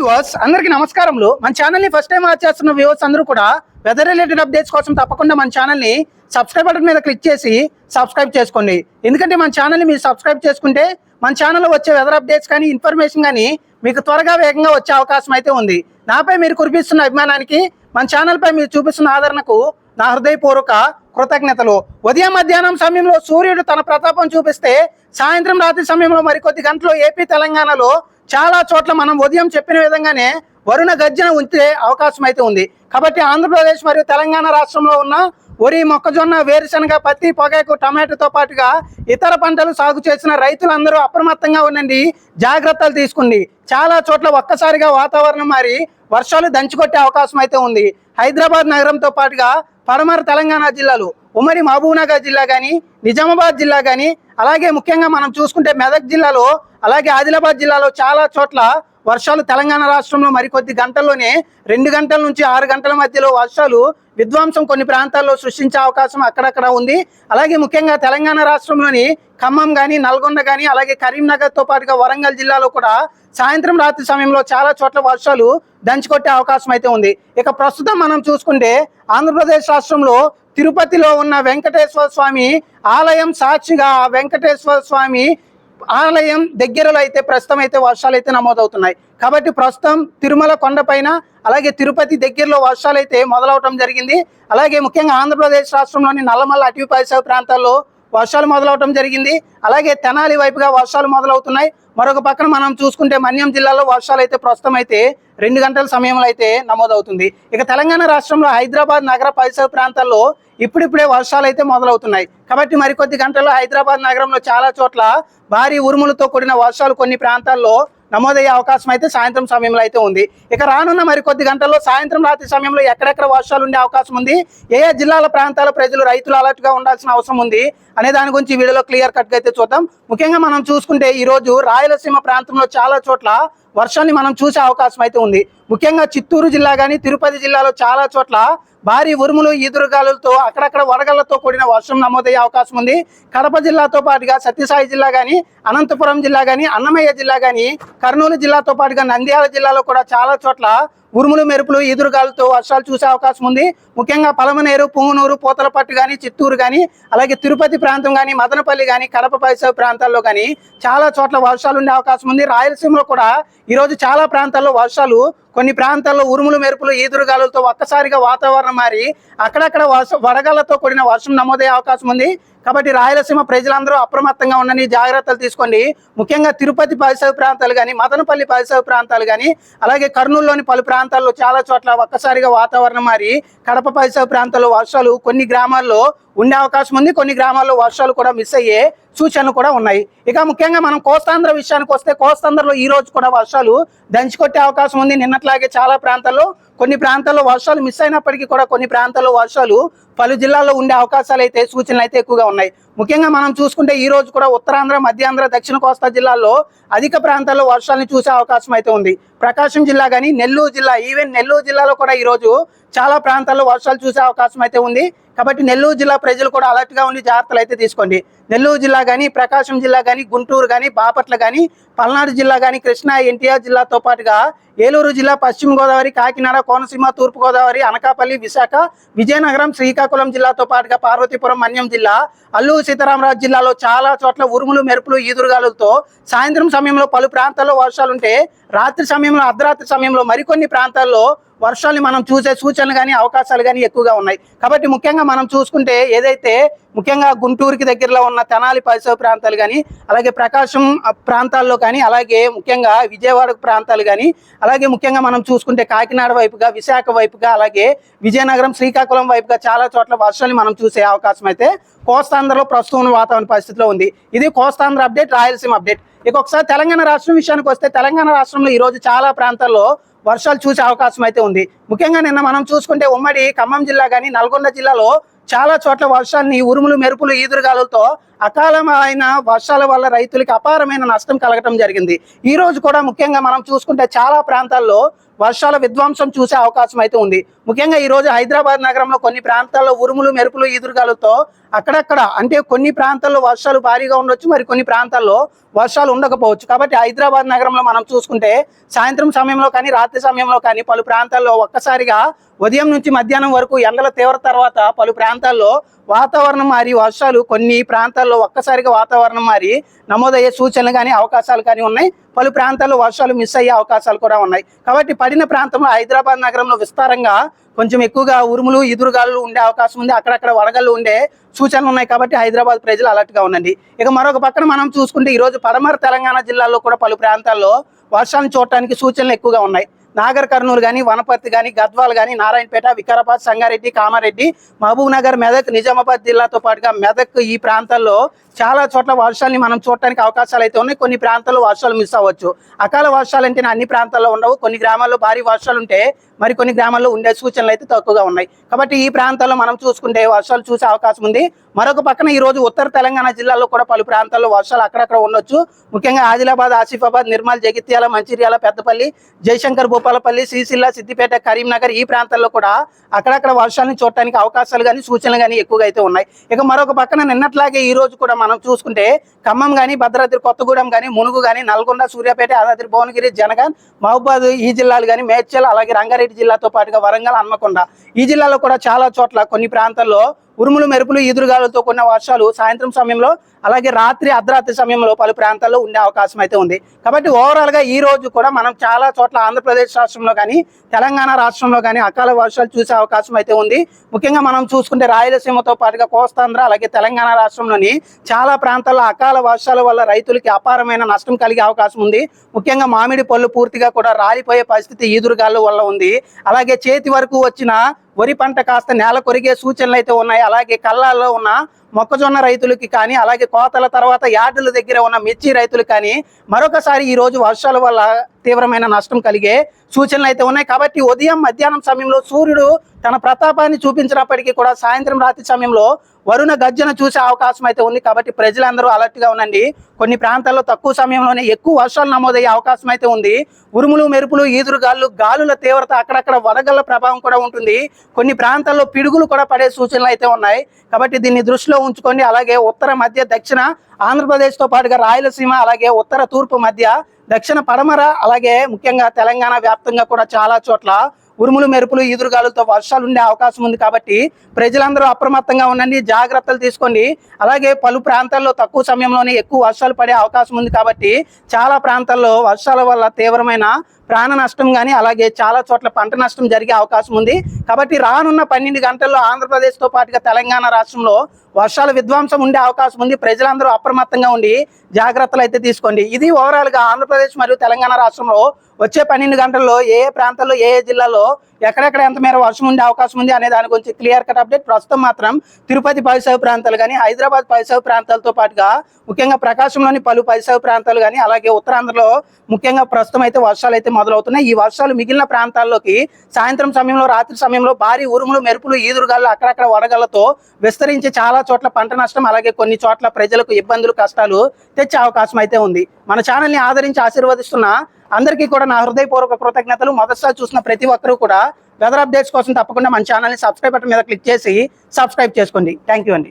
Viewers అందరికీ నమస్కారములు. మన ఛానల్ని ఫస్ట్ టైం వాచ్ చేస్తున్న వ్యూవర్స్ అందరూ కూడా వెదర్ రిలేటెడ్ అప్డేట్స్ కోసం తప్పకుండా మన ఛానల్ని సబ్స్క్రైబ్ బటన్ మీద క్లిక్ చేసి సబ్స్క్రైబ్ చేసుకోండి. ఎందుకంటే మన ఛానల్ని మీరు సబ్స్క్రైబ్ చేసుకుంటే మన ఛానల్లో వచ్చే వెదర్ అప్డేట్స్ కానీ ఇన్ఫర్మేషన్ కానీ మీకు త్వరగా వేగంగా వచ్చే అవకాశం అయితే ఉంది. నాపై మీరు కురిపిస్తున్న అభిమానానికి మన ఛానల్ పై మీరు చూపిస్తున్న ఆదరణకు నా హృదయపూర్వక కృతజ్ఞతలు. ఉదయం మధ్యాహ్నం సమయంలో సూర్యుడు తన ప్రతాపం చూపిస్తే సాయంత్రం రాత్రి సమయంలో మరికొద్ది గంటలు ఏపీ తెలంగాణలో చాలా చోట్ల మనం ఉదయం చెప్పిన విధంగానే వరుణ గర్జన ఉంచే అవకాశం అయితే ఉంది. కాబట్టి ఆంధ్రప్రదేశ్ మరియు తెలంగాణ రాష్ట్రంలో ఉన్న వరి మొక్కజొన్న వేరుశనగ పత్తి పొగాకు టమాటోతో పాటుగా ఇతర పంటలు సాగు చేసిన రైతులందరూ అప్రమత్తంగా ఉండండి. జాగ్రత్తలు తీసుకోండి. చాలా చోట్ల ఒక్కసారిగా వాతావరణం మారి వర్షాలు దంచుకొట్టే అవకాశం అయితే ఉంది. హైదరాబాద్ నగరంతో పాటుగా పడమర తెలంగాణ జిల్లాలు ఉమ్మడి మహబూబ్నగర్ జిల్లా కానీ నిజామాబాద్ జిల్లా కానీ అలాగే ముఖ్యంగా మనం చూసుకుంటే మెదక్ జిల్లాలో అలాగే ఆదిలాబాద్ జిల్లాలో చాలా చోట్ల వర్షాలు తెలంగాణ రాష్ట్రంలో మరికొద్ది గంటల్లోనే రెండు గంటల నుంచి ఆరు గంటల మధ్యలో వర్షాలు విధ్వంసం కొన్ని ప్రాంతాల్లో సృష్టించే అవకాశం అక్కడక్కడ ఉంది. అలాగే ముఖ్యంగా తెలంగాణ రాష్ట్రంలోని ఖమ్మం కానీ నల్గొండ కానీ అలాగే కరీంనగర్తో పాటుగా వరంగల్ జిల్లాలో కూడా సాయంత్రం రాత్రి సమయంలో చాలా చోట్ల వర్షాలు దంచుకొట్టే అవకాశం అయితే ఉంది. ఇక ప్రస్తుతం మనం చూసుకుంటే ఆంధ్రప్రదేశ్ రాష్ట్రంలో తిరుపతిలో ఉన్న వెంకటేశ్వర స్వామి ఆలయం సాక్షిగా వెంకటేశ్వర స్వామి ఆలయం దగ్గరలో అయితే ప్రస్తుతం అయితే వర్షాలు అయితే నమోదవుతున్నాయి. కాబట్టి ప్రస్తుతం తిరుమల కొండపైన అలాగే తిరుపతి దగ్గరలో వర్షాలు అయితే మొదలవటం జరిగింది. అలాగే ముఖ్యంగా ఆంధ్రప్రదేశ్ రాష్ట్రంలోని నల్లమల్ల అటవీ పరిసర ప్రాంతాల్లో వర్షాలు మొదలవటం జరిగింది. అలాగే తెనాలి వైపుగా వర్షాలు మొదలవుతున్నాయి. మరొక పక్కన మనం చూసుకుంటే మన్యం జిల్లాలో వర్షాలు అయితే ప్రస్తుతం అయితే రెండు గంటల సమయంలో అయితే నమోదవుతుంది. ఇక తెలంగాణ రాష్ట్రంలో హైదరాబాద్ నగర పరిసర ప్రాంతాల్లో ఇప్పుడిప్పుడే వర్షాలు అయితే మొదలవుతున్నాయి. కాబట్టి మరికొద్ది గంటల్లో హైదరాబాద్ నగరంలో చాలా చోట్ల భారీ ఉరుములతో కూడిన వర్షాలు కొన్ని ప్రాంతాల్లో నమోదయ్యే అవకాశం అయితే సాయంత్రం సమయంలో అయితే ఉంది. ఇక రానున్న మరికొద్ది గంటల్లో సాయంత్రం రాత్రి సమయంలో ఎక్కడెక్కడ వర్షాలు ఉండే అవకాశం ఉంది? ఏ ఏ జిల్లాల ప్రాంతాల ప్రజలు రైతులు అలర్ట్గా ఉండాల్సిన అవసరం ఉంది? అనే దాని గురించి వీడియోలో క్లియర్ కట్గా అయితే చూద్దాం. ముఖ్యంగా మనం చూసుకుంటే ఈ రోజు రాయలసీమ ప్రాంతంలో చాలా చోట్ల వర్షాన్ని మనం చూసే అవకాశం అయితే ఉంది. ముఖ్యంగా చిత్తూరు జిల్లా కానీ తిరుపతి జిల్లాలో చాలా చోట్ల భారీ ఉరుములు ఈదురుగాలులతో అక్కడక్కడ వడగళ్ళతో కూడిన వర్షం నమోదయ్యే అవకాశం ఉంది. కడప జిల్లాతో పాటుగా సత్యసాయి జిల్లా కానీ అనంతపురం జిల్లా కానీ అన్నమయ్య జిల్లా కానీ కర్నూలు జిల్లాతో పాటుగా నంద్యాల జిల్లాలో కూడా చాలా చోట్ల ఉరుములు మెరుపులు ఈదురుగాలతో వర్షాలు చూసే అవకాశం ఉంది. ముఖ్యంగా పలమనేరు పుంగనూరు పూతలపట్టు కానీ చిత్తూరు కానీ అలాగే తిరుపతి ప్రాంతం కానీ మదనపల్లి కానీ కడప పరిసర ప్రాంతాల్లో కానీ చాలా చోట్ల వర్షాలు ఉండే అవకాశం ఉంది. రాయలసీమలో కూడా ఈరోజు చాలా ప్రాంతాల్లో వర్షాలు కొన్ని ప్రాంతాల్లో ఉరుములు మెరుపులు ఈదురుగాలులతో ఒక్కసారిగా వాతావరణం మారి అక్కడక్కడ వర్ష వడగళ్ళతో కూడిన వర్షం నమోదయ్యే అవకాశం ఉంది. కాబట్టి రాయలసీమ ప్రజలందరూ అప్రమత్తంగా ఉండని జాగ్రత్తలు తీసుకోండి. ముఖ్యంగా తిరుపతి పరిసర ప్రాంతాలు కానీ మదనపల్లి పరిసర ప్రాంతాలు కానీ అలాగే కర్నూలులోని పలు ప్రాంతాల్లో చాలా చోట్ల ఒక్కసారిగా వాతావరణం మారి కడప పరిసర ప్రాంతాల్లో వర్షాలు కొన్ని గ్రామాల్లో ఉండే అవకాశం ఉంది కొన్ని గ్రామాల్లో వర్షాలు కూడా మిస్ అయ్యే సూచనలు కూడా ఉన్నాయి. ఇక ముఖ్యంగా మనం కోస్తాంధ్ర విషయానికి వస్తే కోస్తాంధ్రలో ఈ రోజు కూడా వర్షాలు దంచికొట్టే అవకాశం ఉంది. నిన్నట్లాగే చాలా ప్రాంతాల్లో కొన్ని ప్రాంతాల్లో వర్షాలు మిస్ అయినప్పటికీ కూడా కొన్ని ప్రాంతాల్లో వర్షాలు పలు జిల్లాల్లో ఉండే అవకాశాలు అయితే సూచనలు అయితే ఎక్కువగా ఉన్నాయి. ముఖ్యంగా మనం చూసుకుంటే ఈ రోజు కూడా ఉత్తరాంధ్ర మధ్యాంధ్ర దక్షిణ కోస్తా జిల్లాల్లో అధిక ప్రాంతాల్లో వర్షాలను చూసే అవకాశం అయితే ఉంది. ప్రకాశం జిల్లా కానీ నెల్లూరు జిల్లా ఈవెన్ నెల్లూరు జిల్లాలో కూడా ఈ రోజు చాలా ప్రాంతాల్లో వర్షాలు చూసే అవకాశం అయితే ఉంది. కాబట్టి నెల్లూరు జిల్లా ప్రజలు కూడా అలర్ట్గా ఉండి జాగ్రత్తలు అయితే తీసుకోండి. నెల్లూరు జిల్లా కానీ ప్రకాశం జిల్లా కానీ గుంటూరు కానీ బాపట్ల కానీ పల్నాడు జిల్లా కానీ కృష్ణా ఎన్టీఆర్ జిల్లాతో పాటుగా ఏలూరు జిల్లా పశ్చిమ గోదావరి కాకినాడ కోనసీమ తూర్పుగోదావరి అనకాపల్లి విశాఖ విజయనగరం శ్రీకాకుళం జిల్లాతో పాటుగా పార్వతీపురం మన్యం జిల్లా అల్లూరు సీతారామరాజు జిల్లాలో చాలా చోట్ల ఉరుములు మెరుపులు ఈదురుగాలులతో సాయంత్రం సమయంలో పలు ప్రాంతాల్లో వర్షాలుంటే రాత్రి సమయంలో అర్ధరాత్రి సమయంలో మరికొన్ని ప్రాంతాల్లో వర్షాలు మనం చూసే సూచనలు కానీ అవకాశాలు కానీ ఎక్కువగా ఉన్నాయి. కాబట్టి ముఖ్యంగా మనం చూసుకుంటే ఏదైతే ముఖ్యంగా గుంటూరుకి దగ్గరలో ఉన్న తెనాలి పరిసర ప్రాంతాలు కానీ అలాగే ప్రకాశం ప్రాంతాల్లో కానీ అలాగే ముఖ్యంగా విజయవాడ ప్రాంతాలు కానీ అలాగే ముఖ్యంగా మనం చూసుకుంటే కాకినాడ వైపుగా విశాఖ వైపుగా అలాగే విజయనగరం శ్రీకాకుళం వైపుగా చాలా చోట్ల వర్షాలు మనం చూసే అవకాశం అయితే కోస్తాంధ్రలో ప్రస్తుతం వాతావరణ పరిస్థితిలో ఉంది. ఇది కోస్తాంధ్ర అప్డేట్ రాయలసీమ అప్డేట్. ఇక ఒకసారి తెలంగాణ రాష్ట్రం విషయానికి వస్తే తెలంగాణ రాష్ట్రంలో ఈరోజు చాలా ప్రాంతాల్లో వర్షాలు చూసే అవకాశం అయితే ఉంది. ముఖ్యంగా నిన్న మనం చూసుకుంటే ఉమ్మడి ఖమ్మం జిల్లా కానీ నల్గొండ జిల్లాలో చాలా చోట్ల వర్షాన్ని ఉరుములు మెరుపులు ఈదురుగాలతో అకాలమైన వర్షాల వల్ల రైతులకి అపారమైన నష్టం కలగటం జరిగింది. ఈ రోజు కూడా ముఖ్యంగా మనం చూసుకుంటే చాలా ప్రాంతాల్లో వర్షాల విధ్వంసం చూసే అవకాశం అయితే ఉంది. ముఖ్యంగా ఈ రోజు హైదరాబాద్ నగరంలో కొన్ని ప్రాంతాల్లో ఉరుములు మెరుపులు ఈదురుగాలతో అక్కడక్కడ అంటే కొన్ని ప్రాంతాల్లో వర్షాలు భారీగా ఉండొచ్చు మరి కొన్ని ప్రాంతాల్లో వర్షాలు ఉండకపోవచ్చు. కాబట్టి హైదరాబాద్ నగరంలో మనం చూసుకుంటే సాయంత్రం సమయంలో కానీ రాత్రి సమయంలో కానీ పలు ప్రాంతాల్లో ఒక్కసారిగా ఉదయం నుంచి మధ్యాహ్నం వరకు ఎండల తీవ్ర తర్వాత పలు ప్రాంతాల్లో వాతావరణం మారి వర్షాలు కొన్ని ప్రాంతాల్లో ఒక్కసారిగా వాతావరణం మారి నమోదయ్యే సూచనలు కానీ అవకాశాలు కానీ ఉన్నాయి. పలు ప్రాంతాల్లో వర్షాలు మిస్ అయ్యే అవకాశాలు కూడా ఉన్నాయి. కాబట్టి పడిన ప్రాంతంలో హైదరాబాద్ నగరంలో విస్తారంగా కొంచెం ఎక్కువగా ఉరుములు ఎదురుగాలు ఉండే అవకాశం ఉంది. అక్కడక్కడ వడగళ్ళు ఉండే సూచనలు ఉన్నాయి కాబట్టి హైదరాబాద్ ప్రజలు అలర్ట్గా ఉండండి. ఇక మరొక పక్కన మనం చూసుకుంటే ఈరోజు పడమర తెలంగాణ జిల్లాలో కూడా పలు ప్రాంతాల్లో వర్షాలను చూడటానికి సూచనలు ఎక్కువగా ఉన్నాయి. నాగర్ కర్నూలు కానీ వనపర్తి కానీ గద్వాల్ కానీ నారాయణపేట వికారాబాద్ సంగారెడ్డి కామారెడ్డి మహబూబ్ నగర్ మెదక్ నిజామాబాద్ జిల్లాతో పాటుగా మెదక్ ఈ ప్రాంతాల్లో చాలా చోట్ల వర్షాలని మనం చూడటానికి అవకాశాలు అయితే ఉన్నాయి. కొన్ని ప్రాంతాల్లో వర్షాలు మిస్ అవ్వచ్చు. అకాల వర్షాలు అంటే అన్ని ప్రాంతాల్లో ఉండవు. కొన్ని గ్రామాల్లో భారీ వర్షాలు ఉంటే మరి కొన్ని గ్రామాల్లో ఉండే సూచనలు అయితే తక్కువగా ఉన్నాయి. కాబట్టి ఈ ప్రాంతాల్లో మనం చూసుకుంటే వర్షాలు చూసే అవకాశం ఉంది. మరొక పక్కన ఈ రోజు ఉత్తర తెలంగాణ జిల్లాలో కూడా పలు ప్రాంతాల్లో వర్షాలు అక్కడక్కడ ఉండొచ్చు. ముఖ్యంగా ఆదిలాబాద్ ఆసిఫాబాద్ నిర్మల్ జగిత్యాల మంచిర్యాల పెద్దపల్లి జయశంకర్ భూపాలపల్లి శ్రీశిల్ల సిద్దిపేట కరీంనగర్ ఈ ప్రాంతాల్లో కూడా అక్కడక్కడ వర్షాలను చూడటానికి అవకాశాలు కానీ సూచనలు కానీ ఎక్కువగా అయితే ఉన్నాయి. ఇక మరొక పక్కన నిన్నట్లాగే ఈ రోజు కూడా మనం చూసుకుంటే ఖమ్మం కానీ భద్రాద్రి కొత్తగూడెం కానీ మునుగు కానీ నల్గొండ సూర్యాపేట యాదాద్రి భువనగిరి జనగాన్ మహబాద్ ఈ జిల్లాలు కానీ మేడ్చల్ అలాగే రంగారెడ్డి జిల్లాతో పాటుగా వరంగల్ హన్మకొండ ఈ జిల్లాలో కూడా చాలా చోట్ల కొన్ని ప్రాంతాల్లో ఉరుములు మెరుపులు ఈదురుగాలతో కూడిన వర్షాలు సాయంత్రం సమయంలో అలాగే రాత్రి అర్ధరాత్రి సమయంలో పలు ప్రాంతాల్లో ఉండే అవకాశం అయితే ఉంది. కాబట్టి ఓవరాల్గా ఈ రోజు కూడా మనం చాలా చోట్ల ఆంధ్రప్రదేశ్ రాష్ట్రంలో కానీ తెలంగాణ రాష్ట్రంలో కానీ అకాల వర్షాలు చూసే అవకాశం అయితే ఉంది. ముఖ్యంగా మనం చూసుకుంటే రాయలసీమతో పాటుగా కోస్తాంధ్ర అలాగే తెలంగాణ రాష్ట్రంలోని చాలా ప్రాంతాల్లో అకాల వర్షాల వల్ల రైతులకి అపారమైన నష్టం కలిగే అవకాశం ఉంది. ముఖ్యంగా మామిడి పళ్ళు పూర్తిగా కూడా రాలిపోయే పరిస్థితి ఈదురుగాలు వల్ల ఉంది. అలాగే చేతి వరకు వచ్చిన వరి పంట కాస్త నేల కొరిగే సూచనలు అయితే ఉన్నాయి. అలాగే కళ్ళాల్లో ఉన్న మొక్కజొన్న రైతులకి కానీ అలాగే కోతల తర్వాత యార్డుల దగ్గర ఉన్న మిర్చి రైతులు కానీ మరొకసారి ఈరోజు వర్షాల వల్ల తీవ్రమైన నష్టం కలిగే సూచనలు అయితే ఉన్నాయి. కాబట్టి ఉదయం మధ్యాహ్నం సమయంలో సూర్యుడు తన ప్రతాపాన్ని చూపించినప్పటికీ కూడా సాయంత్రం రాత్రి సమయంలో వరుణ గర్జన చూసే అవకాశం అయితే ఉంది. కాబట్టి ప్రజలందరూ అలర్ట్గా ఉండండి. కొన్ని ప్రాంతాల్లో తక్కువ సమయంలోనే ఎక్కువ వర్షాలు నమోదయ్యే అవకాశం అయితే ఉంది. ఉరుములు మెరుపులు ఈదురుగాలు గాలుల తీవ్రత అక్కడక్కడ వడగళ్ళ ప్రభావం కూడా ఉంటుంది. కొన్ని ప్రాంతాల్లో పిడుగులు కూడా పడే సూచనలు అయితే ఉన్నాయి. కాబట్టి దీన్ని దృష్టిలో ఉంచుకొని అలాగే ఉత్తర మధ్య దక్షిణ ఆంధ్రప్రదేశ్తో పాటుగా రాయలసీమ అలాగే ఉత్తర తూర్పు మధ్య దక్షిణ పడమర అలాగే ముఖ్యంగా తెలంగాణ వ్యాప్తంగా కూడా చాలా చోట్ల ఉరుములు మెరుపులు ఈదురుగాలులతో వర్షాలు ఉండే అవకాశం ఉంది కాబట్టి ప్రజలందరూ అప్రమత్తంగా ఉండండి జాగ్రత్తలు తీసుకోండి. అలాగే పలు ప్రాంతాల్లో తక్కువ సమయంలోనే ఎక్కువ వర్షాలు పడే అవకాశం ఉంది కాబట్టి చాలా ప్రాంతాల్లో వర్షాల వల్ల తీవ్రమైన ప్రాణ నష్టం కానీ అలాగే చాలా చోట్ల పంట నష్టం జరిగే అవకాశం ఉంది. కాబట్టి రానున్న పన్నెండు గంటల్లో ఆంధ్రప్రదేశ్తో పాటుగా తెలంగాణ రాష్ట్రంలో వర్షాల విధ్వంసం ఉండే అవకాశం ఉంది. ప్రజలందరూ అప్రమత్తంగా ఉండి జాగ్రత్తలు అయితే తీసుకోండి. ఇది ఓవరాల్గా ఆంధ్రప్రదేశ్ మరియు తెలంగాణ రాష్ట్రంలో వచ్చే పన్నెండు గంటల్లో ఏ ఏ ప్రాంతాల్లో ఏ ఏ జిల్లాలో ఎక్కడెక్కడ ఎంత మేర వర్షం ఉండే అవకాశం ఉంది అనే దాని గురించి క్లియర్ కట్ అప్డేట్. ప్రస్తుతం మాత్రం తిరుపతి పరిసర ప్రాంతాలు కానీ హైదరాబాద్ పరిసర ప్రాంతాలతో పాటుగా ముఖ్యంగా ప్రకాశంలోని పలు పరిసర ప్రాంతాలు కానీ అలాగే ఉత్తరాంధ్రలో ముఖ్యంగా ప్రస్తుతం అయితే వర్షాలు అయితే మొదలవుతున్నాయి. ఈ వర్షాలు మిగిలిన ప్రాంతాల్లోకి సాయంత్రం సమయంలో రాత్రి సమయంలో భారీ ఉరుములు మెరుపులు ఈదురుగాలు అక్కడక్కడ వడగళ్ళతో విస్తరించి చాలా చోట్ల పంట నష్టం అలాగే కొన్ని చోట్ల ప్రజలకు ఇబ్బందులు కష్టాలు తెచ్చే అవకాశం అయితే ఉంది. మన ఛానల్ని ఆదరించి ఆశీర్వదిస్తున్న అందరికీ కూడా నా హృదయపూర్వక కృతజ్ఞతలు. మొదటిసారి చూసిన ప్రతి ఒక్కరూ కూడా వెదర్ అప్డేట్స్ కోసం తప్పకుండా మన ఛానల్ని సబ్స్క్రైబ్ బటన్ మీద క్లిక్ చేసి సబ్స్క్రైబ్ చేసుకోండి. థ్యాంక్ యూ అండి.